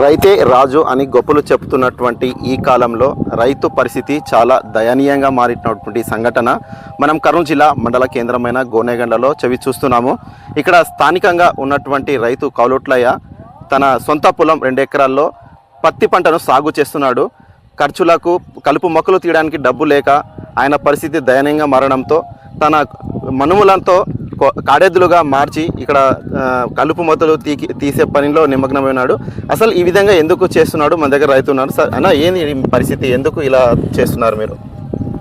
రైతే రాజు అని గొప్పలు చెప్తున్నటువంటి ఈ కాలంలో రైతు పరిస్థితి చాలా దయనీయంగా మారినటువంటి సంఘటన. మనం కర్నూలు జిల్లా మండల కేంద్రమైన గోనెగండలో చవి చూస్తున్నాము. ఇక్కడ స్థానికంగా ఉన్నటువంటి రైతు కౌలుట్లయ్య తన సొంత పొలం రెండు ఎకరాల్లో పత్తి పంటను సాగు చేస్తున్నాడు. ఖర్చులకు కలుపు మొక్కలు తీయడానికి డబ్బు లేక ఆయన పరిస్థితి దయనీయంగా మారడంతో తన మనుములతో కాడెద్దులుగా మార్చి ఇక్కడ కలుపు మొత్తలు తీకి తీసే పనిలో నిమగ్నమైనాడు. అసలు ఈ విధంగా ఎందుకు చేస్తున్నాడు? మన దగ్గర రైతు ఉన్నాడు సార్ అన్న ఏంది పరిస్థితి? ఎందుకు ఇలా చేస్తున్నారు మీరు?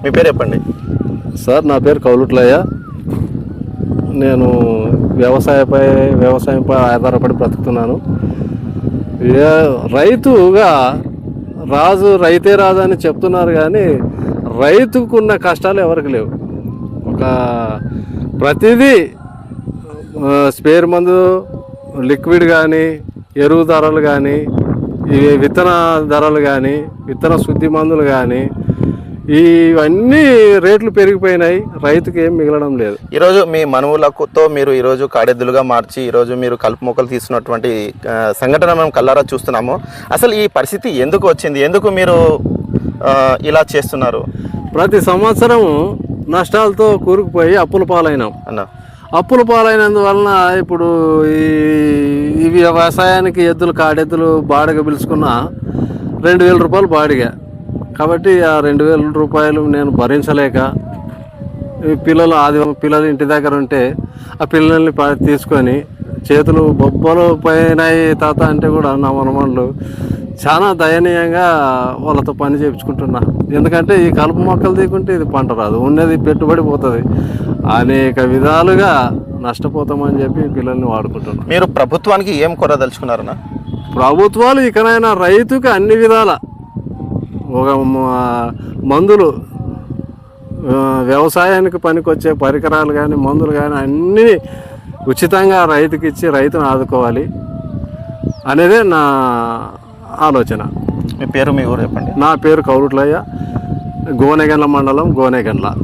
మీ పేరు చెప్పండి. సార్ నా పేరు కౌలుట్లయ్య. నేను వ్యవసాయపై వ్యవసాయంపై ఆధారపడి బ్రతుకుతున్నాను. రైతుగా రాజు రైతే రాజు అని చెప్తున్నారు కానీ రైతుకున్న కష్టాలు ఎవరికి లేవు. ఒక ప్రతిదీ స్పేర్ మందు లిక్విడ్ కానీ ఎరువు ధరలు కానీ ఈ విత్తన ధరలు కానీ విత్తన శుద్ధి మందులు కానీ ఇవన్నీ రేట్లు పెరిగిపోయినాయి. రైతుకి ఏం మిగలడం లేదు. ఈరోజు మీ మనువులతో మీరు ఈరోజు కాడెద్దులుగా మార్చి ఈరోజు మీరు కలుపు మొక్కలు తీస్తున్నటువంటి ఆ, సంఘటన మనం కల్లారా చూస్తున్నాము. అసలు ఈ పరిస్థితి ఎందుకు వచ్చింది? ఎందుకు మీరు ఇలా చేస్తున్నారు? ప్రతి సంవత్సరం నష్టాలతో కూరుకుపోయి అప్పుల పాలైనాం. అన్న. అప్పుల పాలైనందువలన ఇప్పుడు ఈ ఇవి వ్యవసాయానికి ఎద్దులు కాడెద్దులు బాడిగ పిలుచుకున్న రెండు వేల రూపాయలు బాడిగ. కాబట్టి ఆ రెండు వేల రూపాయలు నేను భరించలేక ఈ పిల్లలు ఆదివారం పిల్లలు ఇంటి దగ్గర ఉంటే ఆ పిల్లల్ని తీసుకొని చేతులు బొబ్బలు పోయినాయి తాత అంటే కూడా నా మనమన్లు. చాలా దయనీయంగా వాళ్ళతో పని చేయించుకుంటున్నా ఎందుకంటే ఈ కలుపు మొక్కలు తీకుంటే ఇది పంట రాదు. ఉన్నది పెట్టుబడి పోతుంది. అనేక విధాలుగా నష్టపోతామని చెప్పి పిల్లల్ని వాడుకుంటున్నాం. మీరు ప్రభుత్వానికి ఏం కోరదలుచుకున్నారన్న ప్రభుత్వాలు ఇకనైనా రైతుకి అన్ని విధాల. ఒక మందులు వ్యవసాయానికి పనికొచ్చే పరికరాలు కానీ మందులు కానీ అన్నీ ఉచితంగా రైతుకి ఇచ్చి రైతును ఆదుకోవాలి అనేదే నా ఆలోచన. మీ పేరు మీ ఊరు చెప్పండి. నా పేరు కౌరుట్లయ్య గోనెగండ్ల మండలం గోనెగండ్ల.